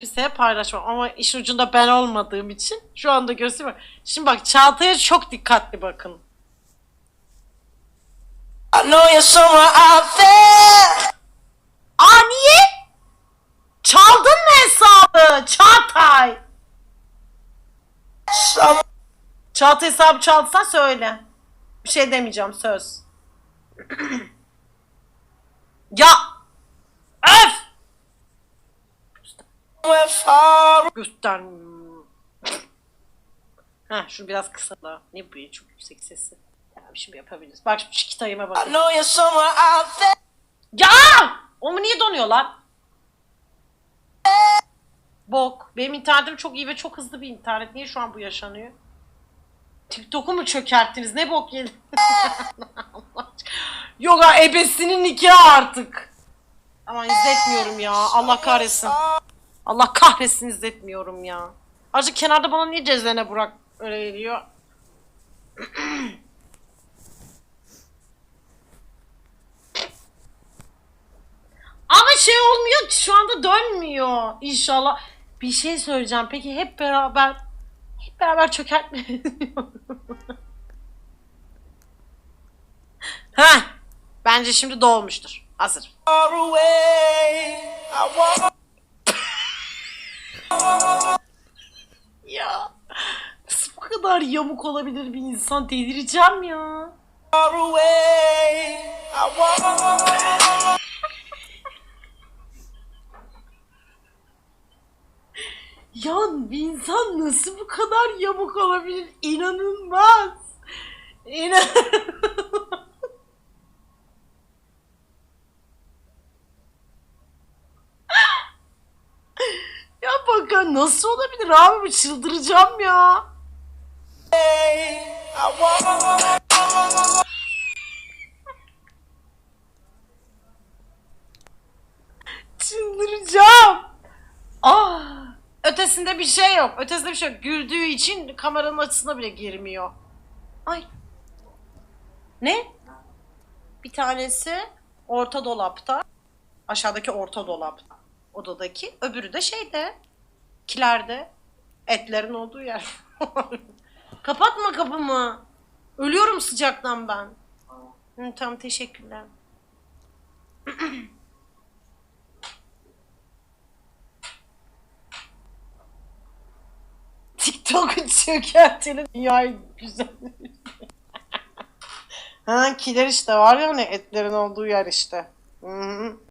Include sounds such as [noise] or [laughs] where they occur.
kimseye paylaşmam ama işin ucunda ben olmadığım için şu anda gösteriyorum. Şimdi bak Çağatay'a çok dikkatli bakın. I know you're somewhere out there. Aa niye? Çaldın mı hesabı Çağatay? Some Çağatay hesabı çaldıysan söyle. Bir şey demeyeceğim söz. [clears throat] ya! Göster. Heh şunu biraz kısa da. Ne bu ya çok yüksek sesi. Ya bir şey yapabiliriz. Bak şu kitayıma bak. Ya! O mu niye donuyor lan? Bok. Benim internetim çok iyi ve çok hızlı bir internet. Niye şu an bu yaşanıyor? TikTok'u mu çökerttiniz? Ne bok yedin? [laughs] Ha ebesinin nikahı artık. Ama izletmiyorum ya. Allah kahretsin. Allah kahretsin izletmiyorum ya. Ayrıca kenarda bana niye cezene bırak öyle geliyor? [clears throat] Ama şey olmuyor ki şu anda dönmüyor inşallah. Bir şey söyleyeceğim. Peki hep beraber hep beraber çökertmeyelim. [laughs] Heh. Bence şimdi dolmuştur. Hazır. Kadar yamuk olabilir bir insan? Delireceğim ya. [laughs] Ya bir insan nasıl bu kadar yamuk olabilir? İnanılmaz. İnanılmaz. [laughs] ya bakın nasıl olabilir abi çıldıracağım ya. Çıldıracağım. Ah. Ötesinde bir şey yok. Ötesinde bir şey yok. Güldüğü için kameranın açısına bile girmiyor. Ay. Ne? Bir tanesi orta dolapta. Aşağıdaki orta dolapta. Odadaki. Öbürü de şeyde. Kilerde. Etlerin olduğu yer. [laughs] Kapatma kapımı. Ölüyorum sıcaktan ben. Hı, tamam teşekkürler. TikTok'u çökertelim. Dünyayı güzel. [laughs] ha kiler işte var ya hani etlerin olduğu yer işte. Hı -hı.